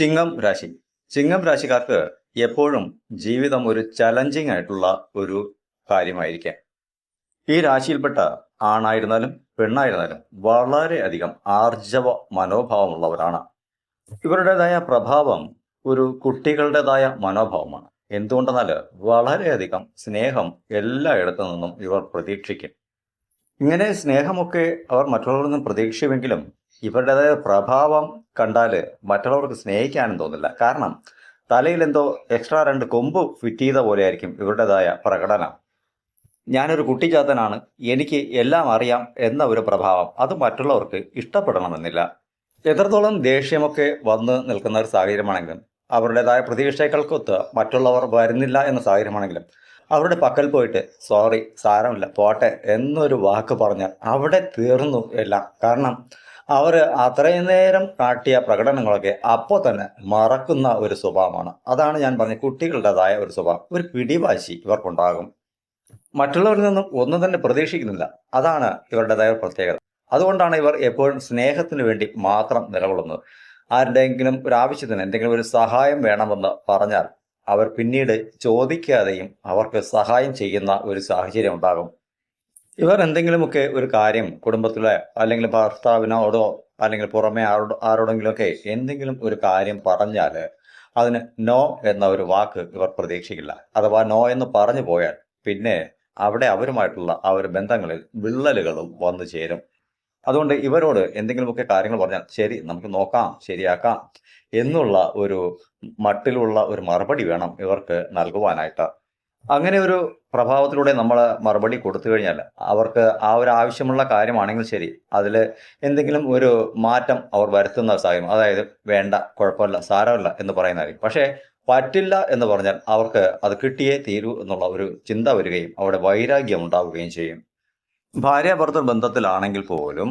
ചിങ്ങം രാശി. ചിങ്ങം രാശിക്കാർക്ക് എപ്പോഴും ജീവിതം ഒരു ചലഞ്ചിങ് ആയിട്ടുള്ള ഒരു കാര്യമായിരിക്കാം. ഈ രാശിയിൽപ്പെട്ട ആണായിരുന്നാലും പെണ്ണായിരുന്നാലും വളരെയധികം ആർജവ മനോഭാവമുള്ളവരാണ്. ഇവരുടേതായ പ്രഭാവം ഒരു കുട്ടികളുടേതായ മനോഭാവമാണ്. എന്തുകൊണ്ടെന്നാൽ വളരെയധികം സ്നേഹം എല്ലായിടത്തു നിന്നും ഇവർ പ്രതീക്ഷിക്കും. ഇങ്ങനെ സ്നേഹമൊക്കെ അവർ മറ്റുള്ളവരിൽ നിന്നും പ്രതീക്ഷിക്കുമെങ്കിലും ഇവരുടേതായ പ്രഭാവം കണ്ടാൽ മറ്റുള്ളവർക്ക് സ്നേഹിക്കാനും തോന്നില്ല. കാരണം തലയിൽ എന്തോ എക്സ്ട്രാ രണ്ട് കൊമ്പ് ഫിറ്റ് ചെയ്ത പോലെ ആയിരിക്കും ഇവരുടേതായ പ്രകടനം. ഞാനൊരു കുട്ടിച്ചാത്തനാണ് എനിക്ക് എല്ലാം അറിയാം എന്ന ഒരു പ്രഭാവം അത് മറ്റുള്ളവർക്ക് ഇഷ്ടപ്പെടണമെന്നില്ല. എത്രത്തോളം ദേഷ്യമൊക്കെ വന്ന് നിൽക്കുന്ന ഒരു സാഹചര്യമാണെങ്കിലും അവരുടേതായ പ്രതീക്ഷകൾക്കൊത്ത് മറ്റുള്ളവർ വരുന്നില്ല എന്ന സാഹചര്യമാണെങ്കിലും അവരുടെ പക്കൽ പോയിട്ട് സോറി സാരമില്ല പോട്ടെ എന്നൊരു വാക്ക് പറഞ്ഞാൽ അവിടെ തീർന്നു എല്ലാം. കാരണം അവർ അത്രയും നേരം കാട്ടിയ പ്രകടനങ്ങളൊക്കെ അപ്പോൾ തന്നെ മറക്കുന്ന ഒരു സ്വഭാവമാണ്. അതാണ് ഞാൻ പറഞ്ഞ കുട്ടികളുടേതായ ഒരു സ്വഭാവം. ഒരു പിടിവാശി ഇവർക്കുണ്ടാകും. മറ്റുള്ളവരിൽ നിന്നും ഒന്നും തന്നെ പ്രതീക്ഷിക്കുന്നില്ല. അതാണ് ഇവരുടേതായ പ്രത്യേകത. അതുകൊണ്ടാണ് ഇവർ എപ്പോഴും സ്നേഹത്തിന് വേണ്ടി മാത്രം നിലകൊള്ളുന്നത്. ആരുടെയെങ്കിലും ഒരു ആവശ്യത്തിന് എന്തെങ്കിലും ഒരു സഹായം വേണമെന്ന് പറഞ്ഞാൽ അവർ പിന്നീട് ചോദിക്കാതെയും അവർക്ക് സഹായം ചെയ്യുന്ന ഒരു സാഹചര്യം ഉണ്ടാകും. ഇവർ എന്തെങ്കിലുമൊക്കെ ഒരു കാര്യം കുടുംബത്തിലെ അല്ലെങ്കിൽ ഭർത്താവിനോടോ അല്ലെങ്കിൽ പുറമെ ആരോട് ആരോടെങ്കിലുമൊക്കെ എന്തെങ്കിലും ഒരു കാര്യം പറഞ്ഞാൽ അതിന് നോ എന്ന ഒരു വാക്ക് ഇവർ പ്രതീക്ഷിക്കില്ല. അഥവാ നോ എന്ന് പറഞ്ഞു പോയാൽ പിന്നെ അവിടെ അവരുമായിട്ടുള്ള ആ ഒരു ബന്ധങ്ങളിൽ വിള്ളലുകളും വന്നു ചേരും. അതുകൊണ്ട് ഇവരോട് എന്തെങ്കിലുമൊക്കെ കാര്യങ്ങൾ പറഞ്ഞാൽ ശരി നമുക്ക് നോക്കാം ശരിയാക്കാം എന്നുള്ള ഒരു മട്ടിലുള്ള ഒരു മറുപടി വേണം ഇവർക്ക് നൽകുവാനായിട്ട്. അങ്ങനെ ഒരു പ്രഭാവത്തിലൂടെ നമ്മൾ മറുപടി കൊടുത്തു കഴിഞ്ഞാൽ അവർക്ക് ആ ഒരു ആവശ്യമുള്ള കാര്യമാണെങ്കിൽ ശരി. അതിൽ എന്തെങ്കിലും ഒരു മാറ്റം അവർ വരുത്തുന്ന സാഹചര്യം അതായത് വേണ്ട കുഴപ്പമില്ല സാരമില്ല എന്ന് പറയുന്നതായിരിക്കും പക്ഷേ പറ്റില്ല എന്ന് പറഞ്ഞാൽ അവർക്ക് അത് കിട്ടിയേ തീരൂ എന്നുള്ള ഒരു ചിന്ത വരികയും അവിടെ വൈരാഗ്യം ഉണ്ടാവുകയും ചെയ്യും. ഭാര്യ ഭർത്തൃ ബന്ധത്തിലാണെങ്കിൽ പോലും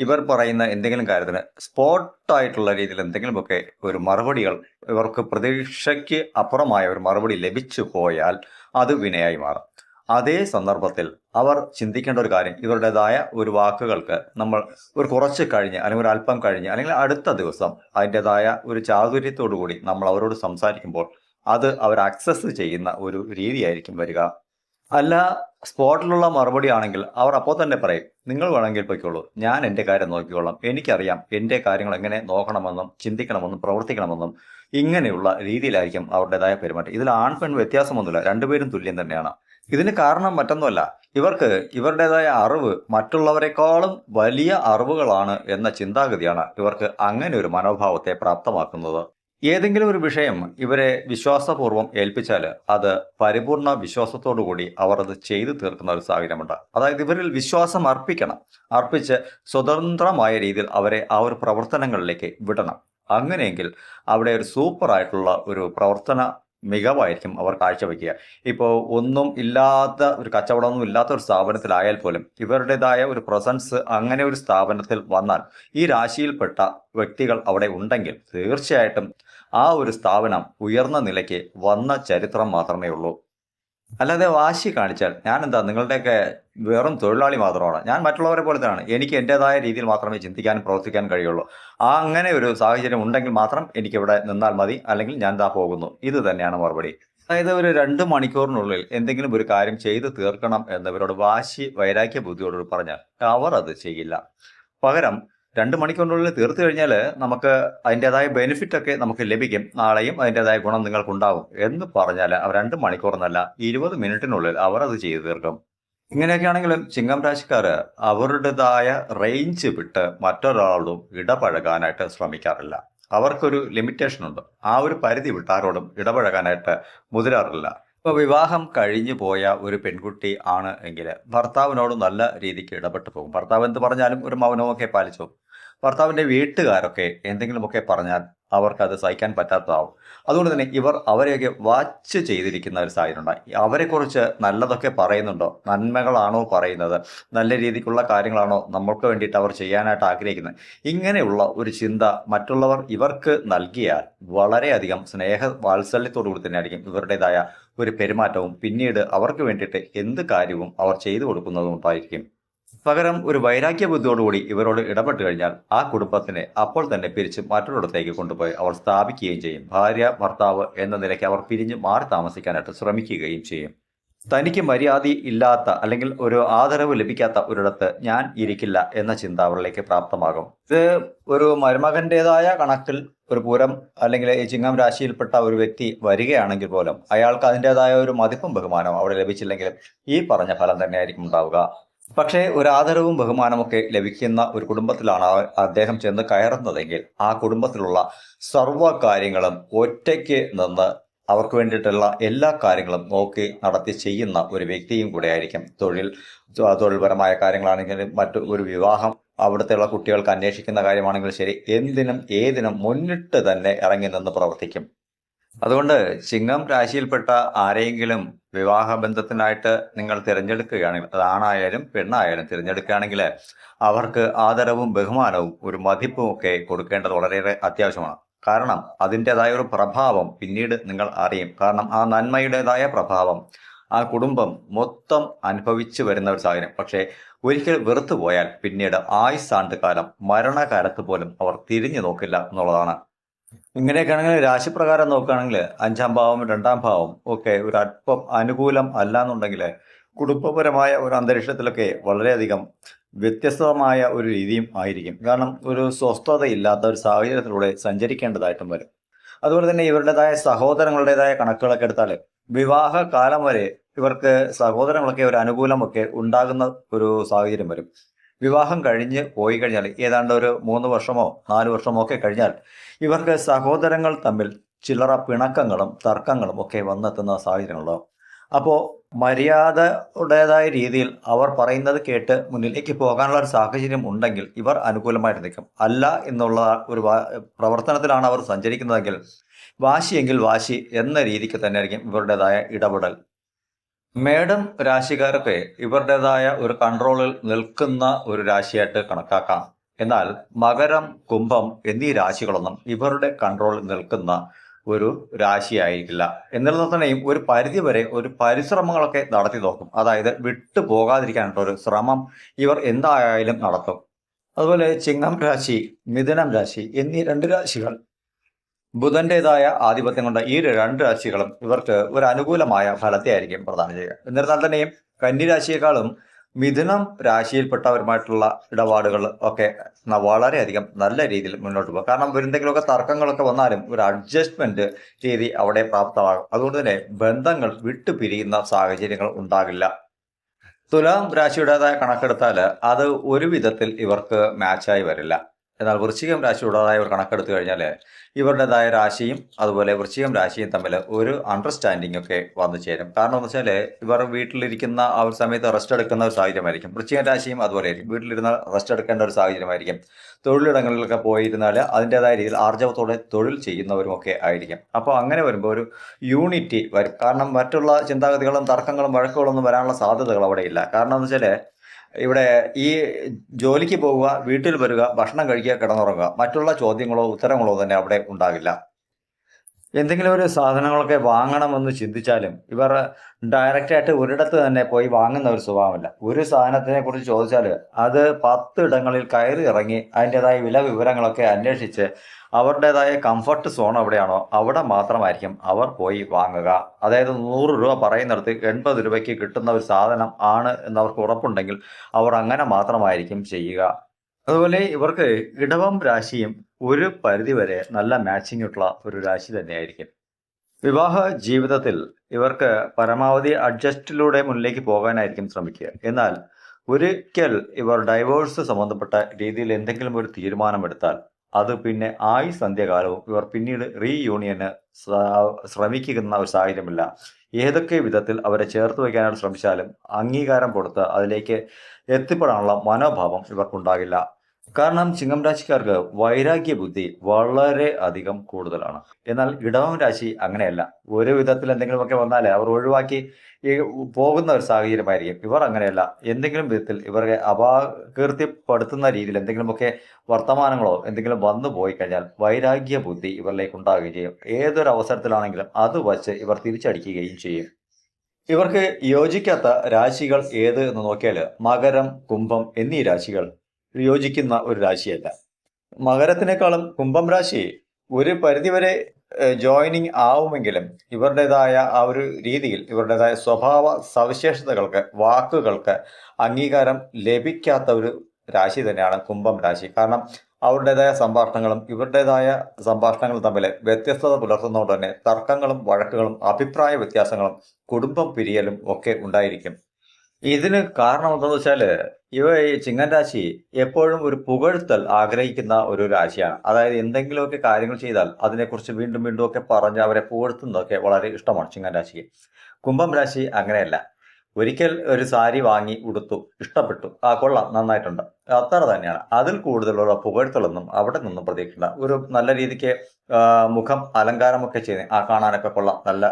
ഇവർ പറയുന്ന എന്തെങ്കിലും കാര്യത്തിന് സ്പോട്ടായിട്ടുള്ള രീതിയിൽ എന്തെങ്കിലുമൊക്കെ ഒരു മറുപടികൾ ഇവർക്ക് പ്രതീക്ഷയ്ക്ക് അപ്പുറമായ ഒരു മറുപടി ലഭിച്ചു പോയാൽ അത് വിനയായി മാറും. അതേ സന്ദർഭത്തിൽ അവർ ചിന്തിക്കേണ്ട ഒരു കാര്യം ഇവരുടേതായ ഒരു വാക്കുകൾക്ക് നമ്മൾ ഒരു കുറച്ച് കഴിഞ്ഞ് അല്ലെങ്കിൽ ഒരു അല്പം കഴിഞ്ഞ് അല്ലെങ്കിൽ അടുത്ത ദിവസം അതിന്റെതായ ഒരു ചാതുര്യത്തോടു കൂടി നമ്മൾ അവരോട് സംസാരിക്കുമ്പോൾ അത് അവർ ആക്സസ് ചെയ്യുന്ന ഒരു രീതിയായിരിക്കും വരിക. അല്ല സ്പോട്ടിലുള്ള മറുപടി ആണെങ്കിൽ അവർ അപ്പോൾ തന്നെ പറയും നിങ്ങൾ വേണമെങ്കിൽ പൊയ്ക്കോളൂ. ഞാൻ എന്റെ കാര്യം നോക്കിക്കോളാം. എനിക്കറിയാം എന്റെ കാര്യങ്ങൾ എങ്ങനെ നോക്കണമെന്നും ചിന്തിക്കണമെന്നും പ്രവർത്തിക്കണമെന്നും ഇങ്ങനെയുള്ള രീതിയിലായിരിക്കും അവരുടേതായ പെരുമാറ്റം. ഇതിൽ ആൺ പെൺ വ്യത്യാസമൊന്നുമില്ല. രണ്ടുപേരും തുല്യം തന്നെയാണ്. ഇതിന് കാരണം മറ്റൊന്നുമല്ല. ഇവർക്ക് ഇവരുടേതായ അറിവ് മറ്റുള്ളവരെക്കാളും വലിയ അറിവുകളാണ് എന്ന ചിന്താഗതിയാണ് ഇവർക്ക് അങ്ങനെ ഒരു മനോഭാവത്തെ പ്രാപ്തമാക്കുന്നത്. ഏതെങ്കിലും ഒരു വിഷയം ഇവരെ വിശ്വാസപൂർവം ഏൽപ്പിച്ചാൽ അത് പരിപൂർണ വിശ്വാസത്തോടുകൂടി അവർ അത് ചെയ്തു തീർക്കുന്ന ഒരു സാഹചര്യമുണ്ട്. അതായത് ഇവരിൽ വിശ്വാസം അർപ്പിക്കണം. അർപ്പിച്ച് സ്വതന്ത്രമായ രീതിയിൽ അവരെ ആ ഒരു പ്രവർത്തനങ്ങളിലേക്ക് വിടണം. അങ്ങനെയെങ്കിൽ അവിടെ ഒരു സൂപ്പർ ആയിട്ടുള്ള ഒരു പ്രവർത്തന മികവായിരിക്കും അവർ കാഴ്ചവെക്കുക ഇപ്പോൾ ഒന്നും ഇല്ലാത്ത ഒരു കച്ചവടമൊന്നും ഇല്ലാത്ത ഒരു സ്ഥാപനത്തിലായാൽ പോലും ഇവരുടേതായ ഒരു പ്രസൻസ് അങ്ങനെ ഒരു സ്ഥാപനത്തിൽ വന്നാൽ ഈ രാശിയിൽപ്പെട്ട വ്യക്തികൾ അവിടെ ഉണ്ടെങ്കിൽ തീർച്ചയായിട്ടും ആ ഒരു സ്ഥാപനം ഉയർന്ന നിലയ്ക്ക് വന്ന ചരിത്രം മാത്രമേ ഉള്ളൂ. അല്ലാതെ വാശി കാണിച്ചാൽ ഞാൻ എന്താ നിങ്ങളുടെയൊക്കെ വെറും തൊഴിലാളി മാത്രമാണ്. ഞാൻ മറ്റുള്ളവരെ പോലെ തന്നെയാണ്. എനിക്ക് എന്റെതായ രീതിയിൽ മാത്രമേ ചിന്തിക്കാനും പ്രവർത്തിക്കാനും കഴിയുള്ളൂ. ആ അങ്ങനെ ഒരു സാഹചര്യം ഉണ്ടെങ്കിൽ മാത്രം എനിക്കിവിടെ നിന്നാൽ മതി. അല്ലെങ്കിൽ ഞാൻ ദാ പോകുന്നു. ഇത് തന്നെയാണ് മറുപടി. അതായത് ഒരു രണ്ട് മണിക്കൂറിനുള്ളിൽ എന്തെങ്കിലും ഒരു കാര്യം ചെയ്തു തീർക്കണം എന്നവരോട് വാശി വൈരാഗ്യ ബുദ്ധിയോട് പറഞ്ഞാൽ അവർ അത് ചെയ്യില്ല. പകരം രണ്ട് മണിക്കൂറിനുള്ളിൽ തീർത്തു കഴിഞ്ഞാൽ നമുക്ക് അതിന്റെതായ ബെനിഫിറ്റ് ഒക്കെ നമുക്ക് ലഭിക്കും. നാളെയും അതിന്റെതായ ഗുണം നിങ്ങൾക്കുണ്ടാവും എന്ന് പറഞ്ഞാൽ രണ്ട് മണിക്കൂറെന്നല്ല ഇരുപത് മിനിറ്റിനുള്ളിൽ അവർ അത് ചെയ്തു തീർക്കും. ഇങ്ങനെയൊക്കെ ആണെങ്കിലും ചിങ്ങം രാശിക്കാർ അവരുടേതായ റേഞ്ച് വിട്ട് മറ്റൊരാളോടും ഇടപഴകാനായിട്ട് ശ്രമിക്കാറില്ല. അവർക്കൊരു ലിമിറ്റേഷൻ ഉണ്ട്. ആ ഒരു പരിധി വിട്ട് ആരോടും ഇടപഴകാനായിട്ട് മുതിരാറില്ല. ഇപ്പോൾ വിവാഹം കഴിഞ്ഞു പോയ ഒരു പെൺകുട്ടി ആണ് എങ്കിൽ ഭർത്താവിനോട് നല്ല രീതിക്ക് ഇടപെട്ട് പോകും. ഭർത്താവ് എന്ത് പറഞ്ഞാലും ഒരു മൗനമൊക്കെ പാലിച്ചു ഭർത്താവിന്റെ വീട്ടുകാരൊക്കെ എന്തെങ്കിലുമൊക്കെ പറഞ്ഞാൽ അവർക്കത് സഹിക്കാൻ പറ്റാത്തതാവും. അതുകൊണ്ട് തന്നെ ഇവർ അവരെയൊക്കെ വാച്ച് ചെയ്തിരിക്കുന്ന ഒരു സാഹചര്യം ഉണ്ടായി അവരെക്കുറിച്ച് നല്ലതൊക്കെ പറയുന്നുണ്ടോ? നന്മകളാണോ പറയുന്നത്? നല്ല രീതിക്കുള്ള കാര്യങ്ങളാണോ നമ്മൾക്ക് വേണ്ടിയിട്ട് അവർ ചെയ്യാനായിട്ട് ആഗ്രഹിക്കുന്നത്? ഇങ്ങനെയുള്ള ഒരു ചിന്ത മറ്റുള്ളവർ ഇവർക്ക് നൽകിയാൽ വളരെയധികം സ്നേഹ വാത്സല്യത്തോടു കൂടി തന്നെയായിരിക്കും ഇവരുടേതായ ഒരു പെരുമാറ്റവും പിന്നീട് അവർക്ക് വേണ്ടിയിട്ട് എന്ത് കാര്യവും അവർ ചെയ്തു കൊടുക്കുന്നതും ഉണ്ടായിരിക്കും പകരം ഒരു വൈരാഗ്യ ബുദ്ധിയോടുകൂടി ഇവരോട് ഇടപെട്ട് കഴിഞ്ഞാൽ ആ കുടുംബത്തിനെ അപ്പോൾ തന്നെ പിരിച്ച് മറ്റൊരിടത്തേക്ക് കൊണ്ടുപോയി അവർ സ്ഥാപിക്കുകയും ചെയ്യും. ഭാര്യ ഭർത്താവ് എന്ന നിലയ്ക്ക് അവർ പിരിഞ്ഞ് മാറി താമസിക്കാനായിട്ട് ശ്രമിക്കുകയും ചെയ്യും. തനിക്ക് മര്യാദ ഇല്ലാത്ത അല്ലെങ്കിൽ ഒരു ആദരവ് ലഭിക്കാത്ത ഒരിടത്ത് ഞാൻ ഇരിക്കില്ല എന്ന ചിന്ത അവരിലേക്ക് പ്രാപ്തമാകും. ഇത് ഒരു മരുമകന്റേതായ കണക്കിൽ ഒരു പൂരം അല്ലെങ്കിൽ ഈ ചിങ്ങം രാശിയിൽപ്പെട്ട ഒരു വ്യക്തി വരികയാണെങ്കിൽ പോലും അയാൾക്ക് അതിന്റെതായ ഒരു മതിപ്പും ബഹുമാനവും അവിടെ ലഭിച്ചില്ലെങ്കിലും ഈ പറഞ്ഞ ഫലം തന്നെയായിരിക്കും ഉണ്ടാവുക. പക്ഷേ ഒരു ആദരവും ബഹുമാനമൊക്കെ ലഭിക്കുന്ന ഒരു കുടുംബത്തിലാണ് അദ്ദേഹം ചെന്ന് കയറുന്നതെങ്കിൽ ആ കുടുംബത്തിലുള്ള സർവ കാര്യങ്ങളും ഒറ്റയ്ക്ക് നിന്ന് അവർക്ക് വേണ്ടിയിട്ടുള്ള എല്ലാ കാര്യങ്ങളും നോക്കി നടത്തി ചെയ്യുന്ന ഒരു വ്യക്തിയും കൂടെ ആയിരിക്കും. തൊഴിൽ തൊഴിൽപരമായ കാര്യങ്ങളാണെങ്കിലും മറ്റു ഒരു വിവാഹം അവിടുത്തെയുള്ള കുട്ടികൾക്ക് അന്വേഷിക്കുന്ന കാര്യമാണെങ്കിൽ ശരി എന്തിനും ഏതിനും മുന്നിട്ട് തന്നെ ഇറങ്ങി നിന്ന് പ്രവർത്തിക്കും. അതുകൊണ്ട് ചിങ്ങം രാശിയിൽപ്പെട്ട ആരെയെങ്കിലും വിവാഹ ബന്ധത്തിനായിട്ട് നിങ്ങൾ തിരഞ്ഞെടുക്കുകയാണെങ്കിൽ അത് ആണായാലും പെണ്ണായാലും തിരഞ്ഞെടുക്കുകയാണെങ്കിൽ അവർക്ക് ആദരവും ബഹുമാനവും ഒരു മതിപ്പും ഒക്കെ കൊടുക്കേണ്ടത് വളരെയേറെ അത്യാവശ്യമാണ്. കാരണം അതിന്റെതായ ഒരു പ്രഭാവം പിന്നീട് നിങ്ങൾ അറിയും. കാരണം ആ നന്മയുടേതായ പ്രഭാവം ആ കുടുംബം മൊത്തം അനുഭവിച്ചു വരുന്ന ഒരു സാഹചര്യം. പക്ഷേ ഒരിക്കൽ വെറുത്തു പോയാൽ പിന്നീട് ആയുസാണ്ട് കാലം മരണകാലത്ത് പോലും അവർ തിരിഞ്ഞു നോക്കില്ല എന്നുള്ളതാണ്. ഇങ്ങനെയൊക്കെയാണെങ്കിൽ രാശിപ്രകാരം നോക്കുകയാണെങ്കിൽ അഞ്ചാം ഭാവം രണ്ടാം ഭാവം ഒക്കെ ഒരു അല്പം അനുകൂലം അല്ല എന്നുണ്ടെങ്കിൽ കുടുംബപരമായ ഒരു അന്തരീക്ഷത്തിലൊക്കെ വളരെയധികം വ്യത്യസ്തമായ ഒരു രീതിയും ആയിരിക്കും. കാരണം ഒരു സ്വസ്ഥതയില്ലാത്ത ഒരു സാഹചര്യത്തിലൂടെ സഞ്ചരിക്കേണ്ടതായിട്ടും വരും. അതുപോലെ തന്നെ ഇവരുടേതായ സഹോദരങ്ങളുടേതായ കണക്കുകളൊക്കെ എടുത്താൽ വിവാഹ കാലം വരെ ഇവർക്ക് സഹോദരങ്ങളൊക്കെ ഒരു അനുകൂലമൊക്കെ ഉണ്ടാകുന്ന ഒരു സാഹചര്യം വരും. വിവാഹം കഴിഞ്ഞ് പോയി കഴിഞ്ഞാൽ ഏതാണ്ട് ഒരു മൂന്ന് വർഷമോ നാല് വർഷമോ ഒക്കെ കഴിഞ്ഞാൽ ഇവർക്ക് സഹോദരങ്ങൾ തമ്മിൽ ചില്ലറ പിണക്കങ്ങളും തർക്കങ്ങളും ഒക്കെ വന്നെത്തുന്ന സാഹചര്യങ്ങളോ അപ്പോൾ മര്യാദയുടേതായ രീതിയിൽ അവർ പറയുന്നത് കേട്ട് മുന്നിലേക്ക് പോകാനുള്ള ഒരു സാഹചര്യം ഉണ്ടെങ്കിൽ ഇവർ അനുകൂലമായിട്ട് നിൽക്കും. അല്ല എന്നുള്ള ഒരു പ്രവർത്തനത്തിലാണ് അവർ സഞ്ചരിക്കുന്നതെങ്കിൽ വാശിയെങ്കിൽ വാശി എന്ന രീതിക്ക് തന്നെ ആയിരിക്കും ഇവരുടേതായ ഇടപെടൽ. മേഡം രാശിക്കാർക്ക് ഇവരുടേതായ ഒരു കൺട്രോളിൽ നിൽക്കുന്ന ഒരു രാശിയായിട്ട് കണക്കാക്കാം. എന്നാൽ മകരം കുംഭം എന്നീ രാശികളൊന്നും ഇവരുടെ കൺട്രോളിൽ നിൽക്കുന്ന ഒരു രാശിയായിരിക്കില്ല. എന്നിരുന്നാൽ തന്നെയും ഒരു പരിധി വരെ ഒരു പരിശ്രമങ്ങളൊക്കെ നടത്തി നോക്കും. അതായത് വിട്ടു പോകാതിരിക്കാനുള്ള ഒരു ശ്രമം ഇവർ എന്തായാലും നടത്തും. അതുപോലെ ചിങ്ങം രാശി മിഥുനം രാശി എന്നീ രണ്ട് രാശികൾ ബുധന്റേതായ ആധിപത്യം കൊണ്ട് ഈ രണ്ട് രാശികളും ഇവർക്ക് ഒരു അനുകൂലമായ ഫലത്തെ ആയിരിക്കും പ്രദാനം ചെയ്യുക. എന്നിരുന്നാൽ തന്നെയും കന്നിരാശിയെക്കാളും മിഥുനം രാശിയിൽപ്പെട്ടവരുമായിട്ടുള്ള ഇടപാടുകൾ ഒക്കെ വളരെയധികം നല്ല രീതിയിൽ മുന്നോട്ട് പോകും. കാരണം എന്തെങ്കിലുമൊക്കെ തർക്കങ്ങളൊക്കെ വന്നാലും ഒരു അഡ്ജസ്റ്റ്മെന്റ് രീതി അവിടെ പ്രാപ്തമാകും. അതുകൊണ്ട് തന്നെ ബന്ധങ്ങൾ വിട്ടുപിരിയുന്ന സാഹചര്യങ്ങൾ ഉണ്ടാകില്ല. തുലാം രാശിയുടേതായ കണക്കെടുത്താൽ അത് ഒരു വിധത്തിൽ ഇവർക്ക് മാച്ചായി വരില്ല. എന്നാൽ വൃശ്ചികം രാശിയുടേതായ ഒരു കണക്കെടുത്തു കഴിഞ്ഞാൽ ഇവരുടേതായ രാശിയും അതുപോലെ വൃശ്ചികം രാശിയും തമ്മിൽ ഒരു അണ്ടർസ്റ്റാൻഡിംഗ് ഒക്കെ വന്നു ചേരും. കാരണം എന്ന് വെച്ചാൽ ഇവർ വീട്ടിലിരിക്കുന്ന ആ ഒരു സമയത്ത് റെസ്റ്റ് എടുക്കുന്ന ഒരു സാഹചര്യമായിരിക്കും. വൃശ്ചികം രാശിയും അതുപോലെ ആയിരിക്കും. വീട്ടിലിരുന്ന റെസ്റ്റ് എടുക്കേണ്ട ഒരു സാഹചര്യമായിരിക്കും. തൊഴിലിടങ്ങളിലൊക്കെ പോയിരുന്നാൽ അതിന്റെതായ രീതിയിൽ ആർജവത്തോടെ തൊഴിൽ ചെയ്യുന്നവരുമൊക്കെ ആയിരിക്കും. അപ്പോൾ അങ്ങനെ വരുമ്പോൾ ഒരു യൂണിറ്റി വരും. കാരണം മറ്റുള്ള ചിന്താഗതികളും തർക്കങ്ങളും വഴക്കുകളൊന്നും വരാനുള്ള സാധ്യതകൾ അവിടെ ഇല്ല. കാരണം എന്ന് വെച്ചാൽ ഇവിടെ ഈ ജോലിക്ക് പോവുക വീട്ടിൽ വരിക ഭക്ഷണം കഴിക്കുക കിടന്നുറങ്ങുക. മറ്റുള്ള ചോദ്യങ്ങളോ ഉത്തരങ്ങളോ തന്നെ അവിടെ ഉണ്ടാകില്ല. എന്തെങ്കിലും ഒരു സാധനങ്ങളൊക്കെ വാങ്ങണമെന്ന് ചിന്തിച്ചാലും ഇവർ ഡയറക്റ്റായിട്ട് ഒരിടത്ത് തന്നെ പോയി വാങ്ങുന്ന ഒരു സ്വഭാവമല്ല. ഒരു സാധനത്തിനെ കുറിച്ച് ചോദിച്ചാൽ അത് പത്ത് ഇടങ്ങളിൽ കയറി ഇറങ്ങി അതിന്റെതായ വില വിവരങ്ങളൊക്കെ അന്വേഷിച്ച് അവരുടേതായ കംഫർട്ട് സോൺ എവിടെയാണോ അവിടെ മാത്രമായിരിക്കും അവർ പോയി വാങ്ങുക. അതായത് നൂറ് രൂപ പറയുന്നിടത്ത് എൺപത് രൂപയ്ക്ക് കിട്ടുന്ന ഒരു സാധനം ആണ് എന്നവർക്ക് ഉറപ്പുണ്ടെങ്കിൽ അവർ അങ്ങനെ മാത്രമായിരിക്കും ചെയ്യുക. അതുപോലെ ഇവർക്ക് ഇടവം രാശിയും ഒരു പരിധിവരെ നല്ല മാച്ചിങ് ഉള്ള ഒരു രാശി തന്നെയായിരിക്കും. വിവാഹ ജീവിതത്തിൽ ഇവർക്ക് പരമാവധി അഡ്ജസ്റ്റിലൂടെ മുന്നിലേക്ക് പോകാനായിരിക്കും ശ്രമിക്കുക. എന്നാൽ ഒരിക്കൽ ഇവർ ഡൈവോഴ്സ് സംബന്ധപ്പെട്ട രീതിയിൽ എന്തെങ്കിലും ഒരു തീരുമാനമെടുത്താൽ അത് പിന്നെ ആയി സന്ധ്യകാലവും ഇവർ പിന്നീട് റീയൂണിയന് ശ്രമിക്കുന്ന ഒരു സാഹചര്യമില്ല. ഏതൊക്കെ വിധത്തിൽ അവരെ ചേർത്ത് വയ്ക്കാനായിട്ട് ശ്രമിച്ചാലും അംഗീകാരം കൊടുത്ത് അതിലേക്ക് എത്തിപ്പെടാനുള്ള മനോഭാവം ഇവർക്കുണ്ടാകില്ല. കാരണം ചിങ്ങം രാശിക്കാർക്ക് വൈരാഗ്യ ബുദ്ധി വളരെ അധികം കൂടുതലാണ്. എന്നാൽ ഇടവം രാശി അങ്ങനെയല്ല. ഒരു വിധത്തിൽ എന്തെങ്കിലുമൊക്കെ വന്നാൽ അവർ ഒഴിവാക്കി പോകുന്ന ഒരു സാഹചര്യമായിരിക്കും. ഇവർ അങ്ങനെയല്ല. എന്തെങ്കിലും വിധത്തിൽ ഇവരെ അപാകീർത്തിപ്പെടുത്തുന്ന രീതിയിൽ എന്തെങ്കിലുമൊക്കെ വർത്തമാനങ്ങളോ എന്തെങ്കിലും വന്നു പോയി കഴിഞ്ഞാൽ വൈരാഗ്യ ബുദ്ധി ഇവരിലേക്ക് ഉണ്ടാകുകയും ചെയ്യും. ഏതൊരു അവസരത്തിലാണെങ്കിലും അത് വച്ച് ഇവർ തിരിച്ചടിക്കുകയും ചെയ്യും. ഇവർക്ക് യോജിക്കാത്ത രാശികൾ ഏത് എന്ന് നോക്കിയാൽ മകരം കുംഭം എന്നീ രാശികൾ യോജിക്കുന്ന ഒരു രാശിയല്ല. മകരത്തിനേക്കാളും കുംഭം രാശി ഒരു പരിധിവരെ ജോയിനിങ് ആവുമെങ്കിലും ഇവരുടേതായ ആ ഒരു രീതിയിൽ ഇവരുടേതായ സ്വഭാവ സവിശേഷതകൾക്ക് വാക്കുകൾക്ക് അംഗീകാരം ലഭിക്കാത്ത ഒരു രാശി തന്നെയാണ് കുംഭം രാശി. കാരണം അവരുടേതായ സംഭാഷണങ്ങളും ഇവരുടേതായ സംഭാഷണങ്ങൾ തമ്മിൽ വ്യത്യസ്തത പുലർത്തുന്നതുകൊണ്ട് തന്നെ തർക്കങ്ങളും വഴക്കുകളും അഭിപ്രായ വ്യത്യാസങ്ങളും കുടുംബം പിരിയലും ഒക്കെ ഉണ്ടായിരിക്കും. ഇതിന് കാരണം എന്താണെന്ന് വെച്ചാൽ ഇവ ഈ ചിങ്ങൻ രാശി എപ്പോഴും ഒരു പുകഴ്ത്തൽ ആഗ്രഹിക്കുന്ന ഒരു രാശിയാണ്. അതായത് എന്തെങ്കിലുമൊക്കെ കാര്യങ്ങൾ ചെയ്താൽ അതിനെക്കുറിച്ച് വീണ്ടും വീണ്ടും ഒക്കെ പറഞ്ഞ് അവരെ പുകഴ്ത്തുന്നതൊക്കെ വളരെ ഇഷ്ടമാണ് ചിങ്ങൻ രാശിക്ക് കുംഭം രാശി അങ്ങനെയല്ല. ഒരിക്കൽ ഒരു സാരി വാങ്ങി ഉടുത്തു ഇഷ്ടപ്പെട്ടു. ആ കൊള്ളാം നന്നായിട്ടുണ്ട്. അത്ര തന്നെയാണ്. അതിൽ കൂടുതലുള്ള പുകഴ്ത്തലൊന്നും അവിടെ നിന്നും പ്രതീക്ഷിക്കേണ്ട. ഒരു നല്ല രീതിക്ക് മുഖം അലങ്കാരമൊക്കെ ചെയ്ത് ആ കാണാനൊക്കെ കൊള്ളാം. നല്ല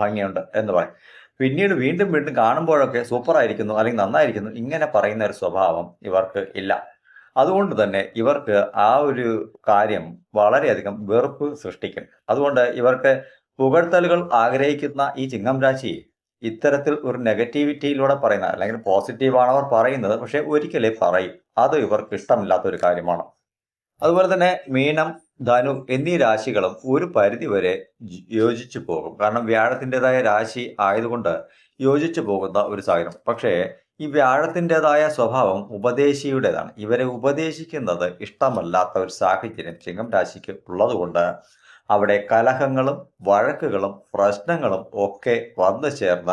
ഭംഗിയുണ്ട് എന്ന് പറയും. പിന്നീട് വീണ്ടും വീണ്ടും കാണുമ്പോഴൊക്കെ സൂപ്പർ ആയിരിക്കുന്നു അല്ലെങ്കിൽ നന്നായിരിക്കുന്നു ഇങ്ങനെ പറയുന്ന ഒരു സ്വഭാവം ഇവർക്ക് ഇല്ല. അതുകൊണ്ട് തന്നെ ഇവർക്ക് ആ ഒരു കാര്യം വളരെയധികം വെറുപ്പ് സൃഷ്ടിക്കും. അതുകൊണ്ട് ഇവർക്ക് പുകഴ്ത്തലുകൾ ആഗ്രഹിക്കുന്ന ഈ ചിങ്ങം രാശി ഇത്തരത്തിൽ ഒരു നെഗറ്റിവിറ്റിയിലൂടെ പറയുന്ന അല്ലെങ്കിൽ പോസിറ്റീവാണ് അവർ പറയുന്നത് പക്ഷെ ഒരിക്കലേ പറയും. അത് ഇവർക്ക് ഇഷ്ടമില്ലാത്ത ഒരു കാര്യമാണ്. അതുപോലെ തന്നെ മീനം ധനു എന്നീ രാശികളും ഒരു പരിധി വരെ ജ് യോജിച്ചു പോകും. കാരണം വ്യാഴത്തിന്റെതായ രാശി ആയതുകൊണ്ട് യോജിച്ചു പോകുന്ന ഒരു സാഹചര്യം. പക്ഷേ ഈ വ്യാഴത്തിന്റെതായ സ്വഭാവം ഉപദേശിയുടേതാണ്. ഇവരെ ഉപദേശിക്കുന്നത് ഇഷ്ടമല്ലാത്ത ഒരു സാഹചര്യം ചിങ്ങം രാശിക്ക് ഉള്ളതുകൊണ്ട് അവിടെ കലഹങ്ങളും വഴക്കുകളും പ്രശ്നങ്ങളും ഒക്കെ വന്നു ചേർന്ന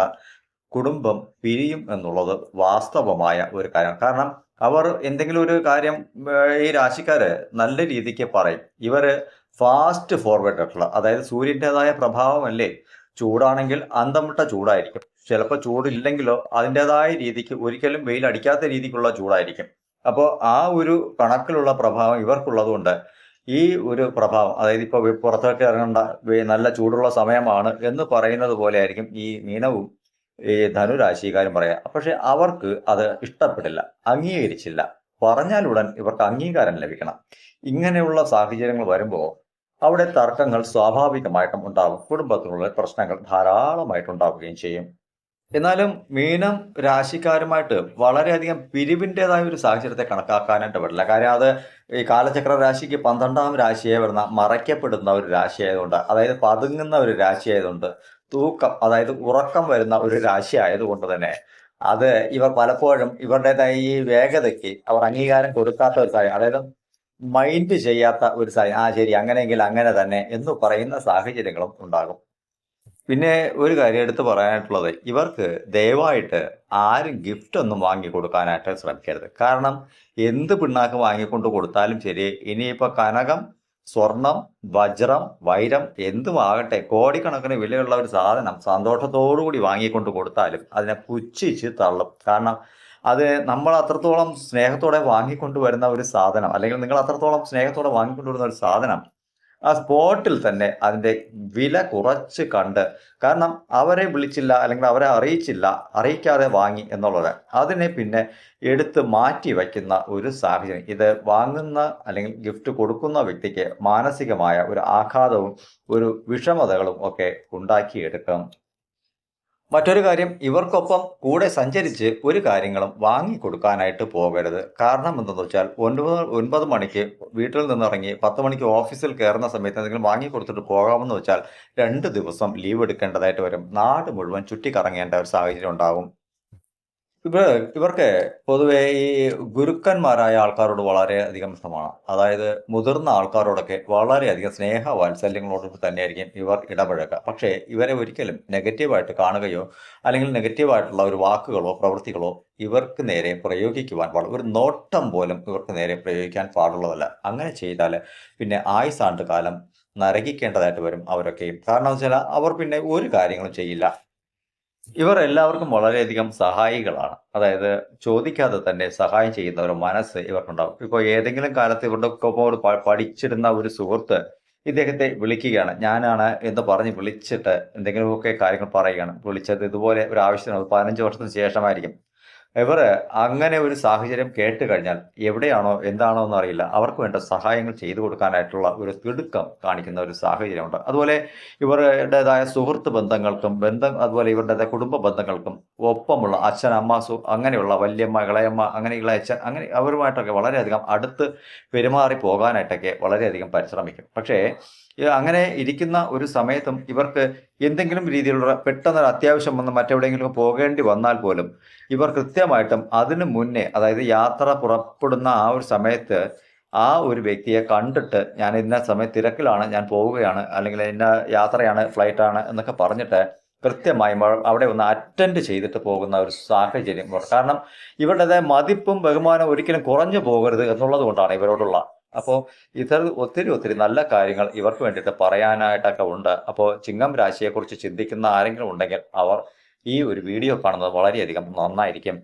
കുടുംബം പിരിയും എന്നുള്ളത് വാസ്തവമായ ഒരു കാര്യമാണ്. കാരണം അവർ എന്തെങ്കിലും ഒരു കാര്യം ഈ രാശിക്കാര് നല്ല രീതിക്ക് പറയും. ഇവർ ഫാസ്റ്റ് ഫോർവേഡ് ആയിട്ടുള്ള അതായത് സൂര്യന്റെതായ പ്രഭാവമല്ലേ? ചൂടാണെങ്കിൽ അന്തം വിട്ട ചൂടായിരിക്കും. ചിലപ്പോൾ ചൂടില്ലെങ്കിലോ അതിന്റെതായ രീതിക്ക് ഒരിക്കലും വെയിൽ അടിക്കാത്ത രീതിക്കുള്ള ചൂടായിരിക്കും. അപ്പോൾ ആ ഒരു കണക്കിലുള്ള പ്രഭാവം ഇവർക്കുള്ളതുകൊണ്ട് ഈ ഒരു പ്രഭാവം അതായത് ഇപ്പോൾ പുറത്തേക്ക് ഇറങ്ങേണ്ട നല്ല ചൂടുള്ള സമയമാണ് എന്ന് പറയുന്നത് പോലെ ആയിരിക്കും ഈ മീനവും ഈ ധനുരാശിക്കാരും പറയാം പക്ഷെ അവർക്ക് അത് ഇഷ്ടപ്പെടില്ല അംഗീകരിച്ചില്ല. പറഞ്ഞാലുടൻ ഇവർക്ക് അംഗീകാരം ലഭിക്കണം. ഇങ്ങനെയുള്ള സാഹചര്യങ്ങൾ വരുമ്പോൾ അവിടെ തർക്കങ്ങൾ സ്വാഭാവികമായിട്ടും ഉണ്ടാകും കുടുംബത്തിലുള്ള പ്രശ്നങ്ങൾ ധാരാളമായിട്ട് ഉണ്ടാവുകയും ചെയ്യും. എന്നാലും മീനം രാശിക്കാരുമായിട്ട് വളരെയധികം പിരിവിന്റെതായ ഒരു സാഹചര്യത്തെ കണക്കാക്കാനായിട്ട് പറ്റില്ല. കാര്യം അത് ഈ കാലചക്ര രാശിക്ക് പന്ത്രണ്ടാം രാശിയെ വരുന്ന മറയ്ക്കപ്പെടുന്ന ഒരു രാശിയായതുകൊണ്ട് അതായത് പതുങ്ങുന്ന ഒരു രാശി ആയതുകൊണ്ട് തൂക്കം അതായത് ഉറക്കം വരുന്ന ഒരു രാശി ആയതുകൊണ്ട് തന്നെ അത് ഇവർ പലപ്പോഴും ഇവരുടേതായ ഈ വേഗതയ്ക്ക് അവർ അംഗീകാരം കൊടുക്കാത്ത ഒരു സാഹചര്യം അതായത് മൈൻഡ് ചെയ്യാത്ത ഒരു സാഹചര്യം ആ ശരി അങ്ങനെയെങ്കിൽ അങ്ങനെ തന്നെ എന്ന് പറയുന്ന സാഹചര്യങ്ങളും ഉണ്ടാകും. പിന്നെ ഒരു കാര്യം എടുത്ത് പറയാനായിട്ടുള്ളത് ഇവർക്ക് ദയവായിട്ട് ആരും ഗിഫ്റ്റ് ഒന്നും വാങ്ങി കൊടുക്കാനായിട്ട് ശ്രമിക്കരുത്. കാരണം എന്ത് പിണ്ണാക്ക് വാങ്ങിക്കൊണ്ട് കൊടുത്താലും ശരി ഇനിയിപ്പോൾ കനകം സ്വർണം വജ്രം വൈരം എന്തുമാകട്ടെ കോടിക്കണക്കിന് വിലയുള്ള ഒരു സാധനം സന്തോഷത്തോടു കൂടി വാങ്ങിക്കൊണ്ട് കൊടുത്താലും അതിനെ പുച്ഛിച്ച് തള്ളും. കാരണം അത് നമ്മൾ അത്രത്തോളം സ്നേഹത്തോടെ വാങ്ങിക്കൊണ്ടുവരുന്ന ഒരു സാധനം അല്ലെങ്കിൽ നിങ്ങൾ അത്രത്തോളം സ്നേഹത്തോടെ വാങ്ങിക്കൊണ്ടുവരുന്ന ഒരു സാധനം ആ സ്പോട്ടിൽ തന്നെ അതിന്റെ വില കുറച്ച് കണ്ട്. കാരണം അവരെ വിളിച്ചില്ല അല്ലെങ്കിൽ അവരെ അറിയിച്ചില്ല അറിയിക്കാതെ വാങ്ങി എന്നുള്ളത്. അതിനെ പിന്നെ എടുത്ത് മാറ്റി വയ്ക്കുന്ന ഒരു സാഹചര്യം. ഇത് വാങ്ങുന്ന അല്ലെങ്കിൽ ഗിഫ്റ്റ് കൊടുക്കുന്ന വ്യക്തിക്ക് മാനസികമായ ഒരു ആഘാതവും ഒരു വിഷമതകളും ഒക്കെ ഉണ്ടാക്കിയെടുക്കും. മറ്റൊരു കാര്യം ഇവർക്കൊപ്പം കൂടെ സഞ്ചരിച്ച് ഒരു കാര്യങ്ങളും വാങ്ങിക്കൊടുക്കാനായിട്ട് പോകരുത്. കാരണം എന്തെന്ന് വെച്ചാൽ ഒൻപത് ഒൻപത് മണിക്ക് വീട്ടിൽ നിന്നിറങ്ങി പത്ത് മണിക്ക് ഓഫീസിൽ കയറുന്ന സമയത്ത് എന്തെങ്കിലും വാങ്ങിക്കൊടുത്തിട്ട് പോകാമെന്ന് വെച്ചാൽ രണ്ട് ദിവസം ലീവ് എടുക്കേണ്ടതായിട്ട് വരും. നാട് മുഴുവൻ ചുറ്റിക്കറങ്ങേണ്ട ഒരു സാഹചര്യം ഉണ്ടാകും ഇവർ ഇവർക്ക് പൊതുവെ ഈ ഗുരുക്കന്മാരായ ആൾക്കാരോട് വളരെ അധികം ഇഷ്ടമാണ്. അതായത് മുതിർന്ന ആൾക്കാരോടൊക്കെ വളരെയധികം സ്നേഹ വാത്സല്യങ്ങളോട് തന്നെയായിരിക്കും ഇവർ ഇടപഴകുക. പക്ഷേ ഇവരെ ഒരിക്കലും നെഗറ്റീവായിട്ട് കാണുകയോ അല്ലെങ്കിൽ നെഗറ്റീവായിട്ടുള്ള ഒരു വാക്കുകളോ പ്രവൃത്തികളോ ഇവർക്ക് നേരെ പ്രയോഗിക്കുവാൻ പാടില്ല. ഒരു നോട്ടം പോലും ഇവർക്ക് നേരെ പ്രയോഗിക്കാൻ പാടുള്ളതല്ല. അങ്ങനെ ചെയ്താൽ പിന്നെ ആയുസാണ്ട് കാലം നരകിക്കേണ്ടതായിട്ട് വരും അവരൊക്കെയും കാരണം വെച്ചാൽ അവർ പിന്നെ ഒരു കാര്യങ്ങളും ചെയ്യില്ല. ഇവർ എല്ലാവർക്കും വളരെയധികം സഹായികളാണ്. അതായത് ചോദിക്കാതെ തന്നെ സഹായം ചെയ്യുന്ന ഒരു മനസ്സ് ഇവർക്കുണ്ടാവും. ഇപ്പോൾ ഏതെങ്കിലും കാലത്ത് ഇവരുടെ ഒപ്പം പഠിച്ചിരുന്ന ഒരു സുഹൃത്ത് ഇദ്ദേഹത്തെ വിളിക്കുകയാണ്. ഞാനാണ് എന്ന് പറഞ്ഞ് വിളിച്ചിട്ട് എന്തെങ്കിലുമൊക്കെ കാര്യങ്ങൾ പറയുകയാണ്. വിളിച്ചത് ഇതുപോലെ ഒരു ആവശ്യത്തിന് പതിനഞ്ച് വർഷത്തിന് ശേഷമായിരിക്കും. ഇവർ അങ്ങനെ ഒരു സാഹചര്യം കേട്ട് കഴിഞ്ഞാൽ എവിടെയാണോ എന്താണോ എന്ന് അറിയില്ല. അവർക്ക് വേണ്ട സഹായങ്ങൾ ചെയ്തു കൊടുക്കാനായിട്ടുള്ള ഒരു തിടുക്കം കാണിക്കുന്ന ഒരു സാഹചര്യമുണ്ട്. അതുപോലെ ഇവരുടേതായ സുഹൃത്ത് ബന്ധങ്ങൾക്കും ബന്ധം അതുപോലെ ഇവരുടേതായ കുടുംബ ബന്ധങ്ങൾക്കും ഒപ്പമുള്ള അച്ഛൻ അമ്മ സു അങ്ങനെയുള്ള വല്യമ്മ ഇളയമ്മ അങ്ങനെയുള്ള അച്ഛൻ അങ്ങനെ അവരുമായിട്ടൊക്കെ വളരെയധികം അടുത്ത് പെരുമാറി പോകാനായിട്ടൊക്കെ വളരെയധികം പരിശ്രമിക്കും. പക്ഷേ അങ്ങനെ ഇരിക്കുന്ന ഒരു സമയത്തും ഇവർക്ക് എന്തെങ്കിലും രീതിയിലുള്ള പെട്ടെന്നൊരു അത്യാവശ്യം വന്ന് മറ്റെവിടെയെങ്കിലും പോകേണ്ടി വന്നാൽ പോലും ഇവർ കൃത്യമായിട്ടും അതിനു മുന്നേ അതായത് യാത്ര പുറപ്പെടുന്ന ആ ഒരു സമയത്ത് ആ ഒരു വ്യക്തിയെ കണ്ടിട്ട് ഞാൻ ഇന്ന സമയത്ത് തിരക്കിലാണ് ഞാൻ പോവുകയാണ് അല്ലെങ്കിൽ ഇന്ന യാത്രയാണ് ഫ്ലൈറ്റാണ് എന്നൊക്കെ പറഞ്ഞിട്ട് കൃത്യമായും അവിടെ ഒന്ന് അറ്റൻഡ് ചെയ്തിട്ട് പോകുന്ന ഒരു സാഹചര്യം. കാരണം ഇവരുടേതായ മതിപ്പും ബഹുമാനവും ഒരിക്കലും കുറഞ്ഞു പോകരുത് എന്നുള്ളത് കൊണ്ടാണ് ഇവരോടുള്ള അപ്പോൾ ഇത് ഒത്തിരി ഒത്തിരി നല്ല കാര്യങ്ങൾ ഇവർക്ക് വേണ്ടിയിട്ട് പറയാനായിട്ടൊക്കെ ഉണ്ട്. അപ്പോൾ ചിങ്ങം രാശിയെക്കുറിച്ച് ചിന്തിക്കുന്ന ആരെങ്കിലും ഉണ്ടെങ്കിൽ അവർ ഈ ഒരു വീഡിയോ കാണുന്നത് വളരെയധികം നന്നായിരിക്കും.